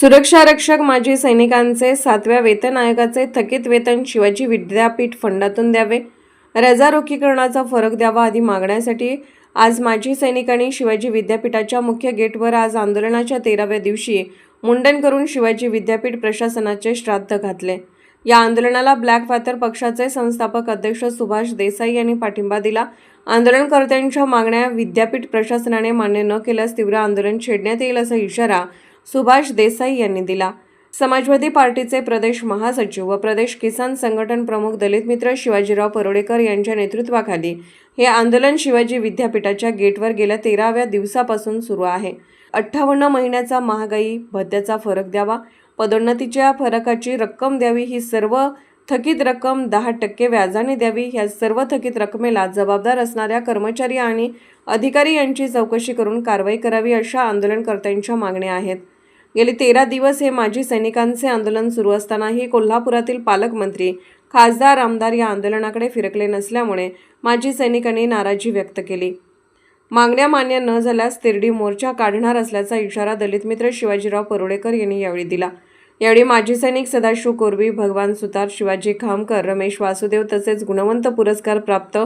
सुरक्षा रक्षक माजी सैनिकांचे सातव्या वेतन आयोगाचे थकीत वेतन शिवाजी विद्यापीठ फंडातून द्यावे. रजारोखीकरणाचा फरक द्यावा आदी मागण्यासाठी आज माजी सैनिकांनी शिवाजी विद्यापीठाच्या मुख्य गेटवर आज आंदोलनाच्या तेराव्या दिवशी मुंडन करून शिवाजी विद्यापीठ प्रशासनाचे श्राद्ध घातले. या आंदोलनाला ब्लॅक पॅथर पक्षाचे संस्थापक अध्यक्ष सुभाष देसाई यांनी पाठिंबा दिला. आंदोलनकर्त्यांच्या मागण्या विद्यापीठ प्रशासनाने मान्य न केल्यास तीव्र आंदोलन छेडण्यात येईल असा इशारा सुभाष देसाई यांनी दिला. समाजवादी पार्टीचे प्रदेश महासचिव व प्रदेश किसान संघटन प्रमुख दलित मित्र शिवाजीराव परोडेकर यांच्या नेतृत्वाखाली हे आंदोलन शिवाजी विद्यापीठाच्या गेटवर गेल्या तेराव्या दिवसापासून सुरू आहे. अठ्ठावन्न महिन्याचा महागाई भत्त्याचा फरक द्यावा पदोन्नतीच्या फरकाची रक्कम द्यावी ही सर्व थकीत रक्कम दहा टक्के व्याजाने द्यावी या सर्व थकीत रकमेला जबाबदार असणाऱ्या कर्मचारी आणि अधिकारी यांची चौकशी करून कारवाई करावी अशा आंदोलनकर्त्यांच्या मागण्या आहेत. गेले तेरा दिवस हे माजी सैनिकांचे आंदोलन सुरू असतानाही कोल्हापुरातील पालकमंत्री खासदार आमदार या आंदोलनाकडे फिरकले नसल्यामुळे माजी सैनिकांनी नाराजी व्यक्त केली. मागण्या मान्य न झाल्यास तिरडी मोर्चा काढणार असल्याचा इशारा दलित मित्र शिवाजीराव परोडेकर यांनी यावेळी दिला. यावेळी माजी सैनिक सदाशिव कोरबी भगवान सुतार शिवाजी खामकर रमेश वासुदेव तसेच गुणवंत पुरस्कार प्राप्त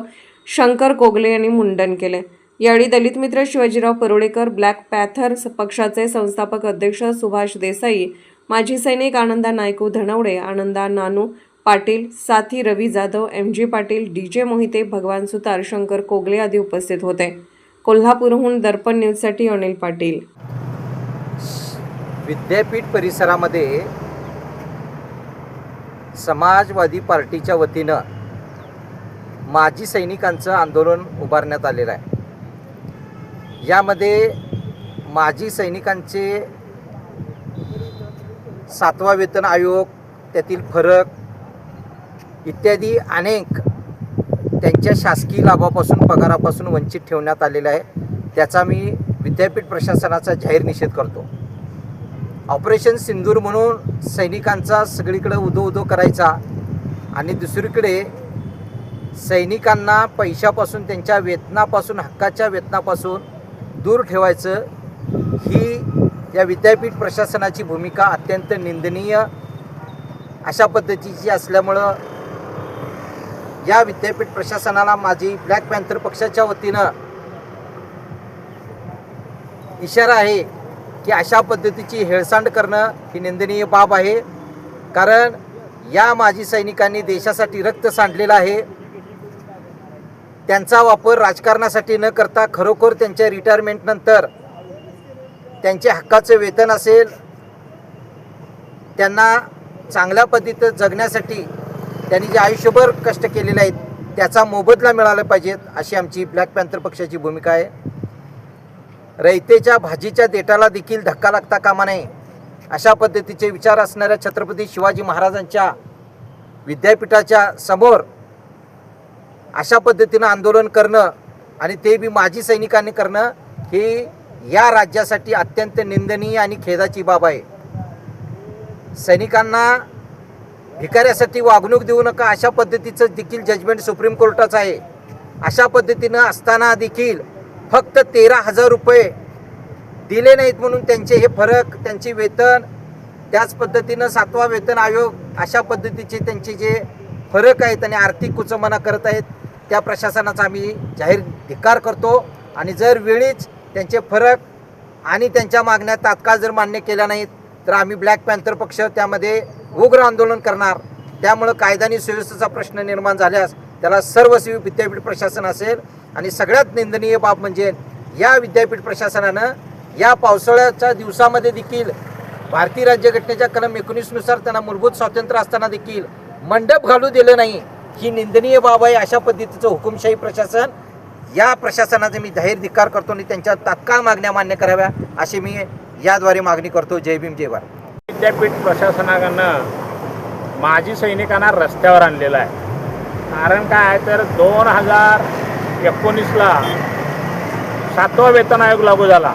शंकर कोगले यांनी मुंडन केले. यावेळी दलित मित्र शिवाजीराव परोडेकर ब्लॅक पॅथर पक्षाचे संस्थापक अध्यक्ष सुभाष देसाई माजी सैनिक आनंदा नायकू धनवडे आनंदा नानू पाटील साथी Ravi Jadhav M G Patil D J Mohite Bhagwan सुतार शंकर कोगले आदी उपस्थित होते. कोल्हापूरहून दर्पण न्यूजसाठी अनिल पाटील. विद्यापीठ परिसरामध्ये समाजवादी पार्टीच्या वतीनं माजी सैनिकांचं आंदोलन उभारण्यात आलेलं आहे. यामध्ये माजी सैनिकांचे सातवा वेतन आयोग त्यातील फरक इत्यादी अनेक त्यांच्या शासकीय लाभापासून पगारापासून वंचित ठेवण्यात आलेलं आहे. त्याचा मी विद्यापीठ प्रशासनाचा जाहीर निषेध करतो. ऑपरेशन सिंदूर म्हणून सैनिकांचा सगळीकडे उदो उदो करायचा आणि दुसरीकडे सैनिकांना पैशापासून त्यांच्या वेतनापासून हक्काच्या वेतनापासून दूर ठेवायचं ही या विद्यापीठ प्रशासनाची भूमिका अत्यंत निंदनीय. अशा पद्धतीची असल्यामुळं या विद्यापीठ प्रशासनाला माझी ब्लॅक पॅन्थर पक्षाच्या वतीनं इशारा आहे की अशा पद्धतीची हेळसांड करणं ही निंदनीय बाब आहे. कारण या माजी सैनिकांनी देशासाठी रक्त सांडलेलं आहे. त्यांचा वापर राजकारणासाठी न करता खरोखर त्यांच्या रिटायरमेंटनंतर त्यांचे हक्काचं वेतन असेल त्यांना चांगल्या पद्धतीनं जगण्यासाठी त्यांनी जे आयुष्यभर कष्ट केलेले आहेत त्याचा मोबदला मिळाला पाहिजेत अशी आमची ब्लॅक पॅन्थर पक्षाची भूमिका आहे. रयतेच्या भाजीच्या देटाला देखील धक्का लागता कामा नये अशा पद्धतीचे विचार असणाऱ्या छत्रपती शिवाजी महाराजांच्या विद्यापीठाच्या समोर अशा पद्धतीनं आंदोलन करणं आणि ते बी माजी सैनिकांनी करणं ही या राज्यासाठी अत्यंत निंदनीय आणि खेदाची बाब आहे. सैनिकांना भिकाऱ्यासाठी वागणूक देऊ नका अशा पद्धतीचं देखील जजमेंट सुप्रीम कोर्टाचं आहे. अशा पद्धतीनं असताना देखील फक्त तेरा हजार रुपये दिले नाहीत म्हणून त्यांचे हे फरक त्यांचे वेतन त्याच पद्धतीनं सातवा वेतन आयोग अशा पद्धतीचे त्यांचे जे फरक आहेत आणि आर्थिक कुचमना करत आहेत त्या प्रशासनाचा आम्ही जाहीर धिक्कार करतो. आणि जर वेळीच त्यांचे फरक आणि त्यांच्या मागण्या तात्काळ जर मान्य केल्या नाहीत तर आम्ही ब्लॅक पॅन्थर पक्ष त्यामध्ये उग्र आंदोलन करणार. त्यामुळं कायदा आणि सुव्यवस्थेचा प्रश्न निर्माण झाल्यास त्याला सर्वस्वी विद्यापीठ प्रशासन असेल. आणि सगळ्यात निंदनीय बाब म्हणजे या विद्यापीठ प्रशासनानं या पावसाळ्याच्या दिवसामध्ये देखील भारतीय राज्यघटनेच्या कलम एकोणीसनुसार त्यांना मूलभूत स्वातंत्र्य असताना देखील मंडप घालू दिलं नाही. ही निंदनीय बाब आहे. अशा पद्धतीचं हुकुमशाही प्रशासन या प्रशासनाचा मी जाहीर धिक्कार करतो आणि त्यांच्या तात्काळ मागण्या मान्य कराव्या अशी मी याद्वारे मागणी करतो. जय भीम जय भारत. विद्यापीठ प्रशासनाकडनं माजी सैनिकांना रस्त्यावर आणलेलं आहे. कारण काय आहे तर दोन हजार एकोणीसला सातवा वेतन आयोग लागू झाला.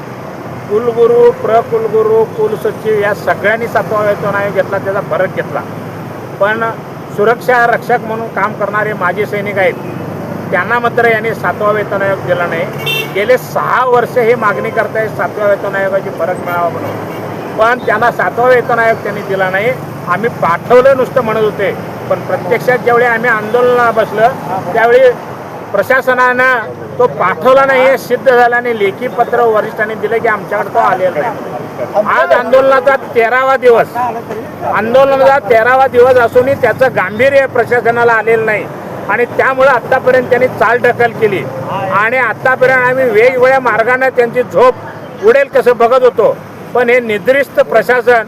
कुलगुरू प्रकुलगुरू कुलसचिव या सगळ्यांनी सातवा वेतन आयोग घेतला त्याचा फरक घेतला. पण सुरक्षा रक्षक म्हणून काम करणारे माजी सैनिक आहेत. त्यांना मात्र यांनी सातवा वेतन आयोग दिला नाही. गेले सहा वर्ष हे मागणी करतायत सातव्या वेतन आयोगाची फरक मिळावा म्हणून. पण त्यांना सातवा वेतन आयोग त्यांनी दिला नाही. आम्ही पाठवलं नुसतं म्हणत होते. पण प्रत्यक्षात ज्यावेळी आम्ही आंदोलनाला बसलं त्यावेळी प्रशासनानं तो पाठवला नाही हे सिद्ध झालं आणि लेखी पत्र वरिष्ठांनी दिलं की आमच्याकडे तो आलेला नाही. आज आंदोलनाचा तेरावा दिवस. आंदोलनाचा तेरावा दिवस असूनही त्याचं गांभीर्य प्रशासनाला आलेलं नाही. आणि त्यामुळं आत्तापर्यंत त्यांनी चाल ढकल केली. आणि आत्तापर्यंत आम्ही वेगवेगळ्या मार्गाने त्यांची झोप उडेल कसं बघत होतो. पण हे निद्रिस्त प्रशासन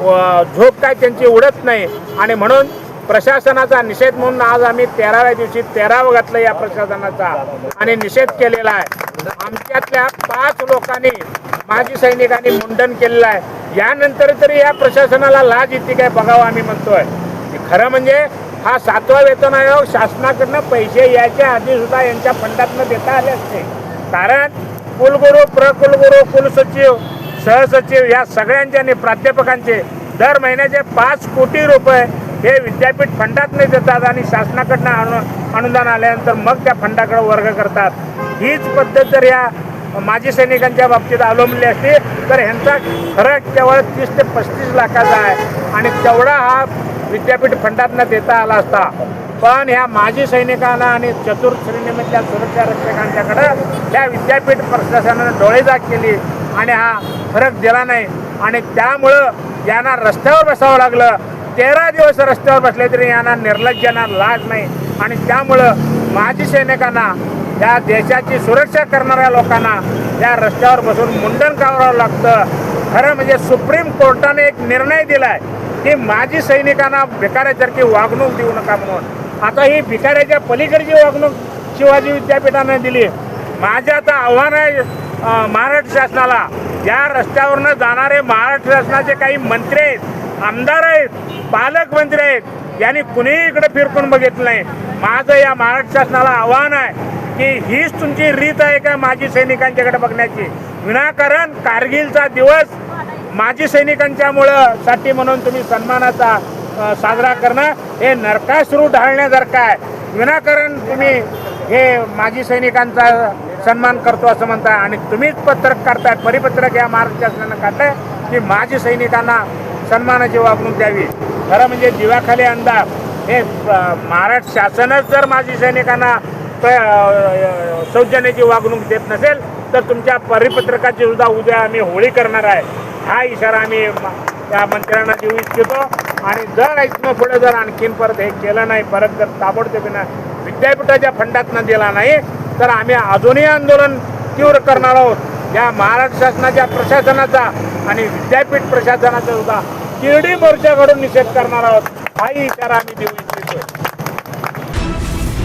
व झोप काय त्यांची उडत नाही. आणि म्हणून प्रशासनाचा निषेध म्हणून आज आम्ही तेराव्या दिवशी तेरावं घातलं या प्रशासनाचा. आणि निषेध केलेला आहे. आमच्यातल्या पाच लोकांनी माजी सैनिकांनी मुंडन केलेलं आहे. यानंतर तरी या प्रशासनाला लाज येते काय बघावं आम्ही म्हणतोय. खरं म्हणजे हा सातवा वेतन आयोग शासनाकडनं पैसे यायच्या आधी सुद्धा यांच्या फंडातनं देता आले असते. कारण कुलगुरू प्रकुलगुरू कुलसचिव सहसचिव या सगळ्यांचे आणि प्राध्यापकांचे दर महिन्याचे पाच कोटी रुपये हे विद्यापीठ फंडातनं देतात आणि शासनाकडनं अनु अनुदान आल्यानंतर मग त्या फंडाकडे वर्ग करतात. हीच पद्धत जर या माजी सैनिकांच्या बाबतीत अवलंबली असते. तर ह्यांचा फरक केवळ तीस ते पस्तीस लाखाचा आहे. आणि तेवढा हा विद्यापीठ फंडातनं देता आला असता. पण ह्या माजी सैनिकांना आणि चतुर श्रेणीमधल्या सुरक्षा रक्षकांच्याकडं त्या विद्यापीठ प्रशासनानं डोळेजाग केली आणि हा फरक दिला नाही. आणि त्यामुळं यांना रस्त्यावर बसावं लागलं. तेरा दिवस रस्त्यावर बसले तरी यांना निर्लज्जांना लाज नाही. आणि त्यामुळं माजी सैनिकांना या देशाची सुरक्षा करणाऱ्या लोकांना या रस्त्यावर बसून मुंडन करावं लागतं. खरं म्हणजे सुप्रीम कोर्टाने एक निर्णय दिलाय की माजी सैनिकांना भिकाऱ्यासारखी वागणूक देऊ नका म्हणून. आता ही भिकाऱ्याच्या पलीकडची वागणूक शिवाजी विद्यापीठाने दिली. माझं आता आव्हान आहे महाराष्ट्र शासनाला. या रस्त्यावरनं जाणारे महाराष्ट्र शासनाचे काही मंत्री आहेत आमदार आहेत पालकमंत्री आहेत यांनी कुणीही इकडे फिरकून बघितलं नाही. माझं या महाराष्ट्र शासनाला आव्हान आहे की हीच तुमची रीत आहे का माजी सैनिकांच्याकडे बघण्याची? विनाकारण कारगिलचा दिवस माजी सैनिकांच्यामुळं साठी म्हणून तुम्ही सन्मानाचा साजरा करणं हे नरकाश्रू ढाळण्यासारखं आहे. विनाकारण तुम्ही हे माजी सैनिकांचा सन्मान करतो असं म्हणताय आणि तुम्हीच पत्रक करताय परिपत्रक या महाराष्ट्र शासनानं काढलंय की माजी सैनिकांना सन्मानाची वागणूक द्यावी. खरं म्हणजे दिवाखाली अंदाज हे महाराष्ट्र शासनच जर माजी सैनिकांना सौजन्याची वागणूक देत नसेल तर तुमच्या परिपत्रकाची सुद्धा उद्या आम्ही होळी करणार आहे. हा इशारा आम्ही त्या मंत्र्यांना देऊ इच्छितो. आणि जर इथनं पुढे जर आणखीन परत हे केलं नाही परत जर ताबडतोबीनं विद्यापीठाच्या फंडातनं दिला नाही तर आम्ही अजूनही आंदोलन तीव्र करणार आहोत. या महाराष्ट्र शासनाच्या प्रशासनाचा आणि विद्यापीठ प्रशासनाचा सुद्धा किरडी मोर्चाकडून निषेध करणार आहोत. हाही इशारा आम्ही देऊ इच्छितो.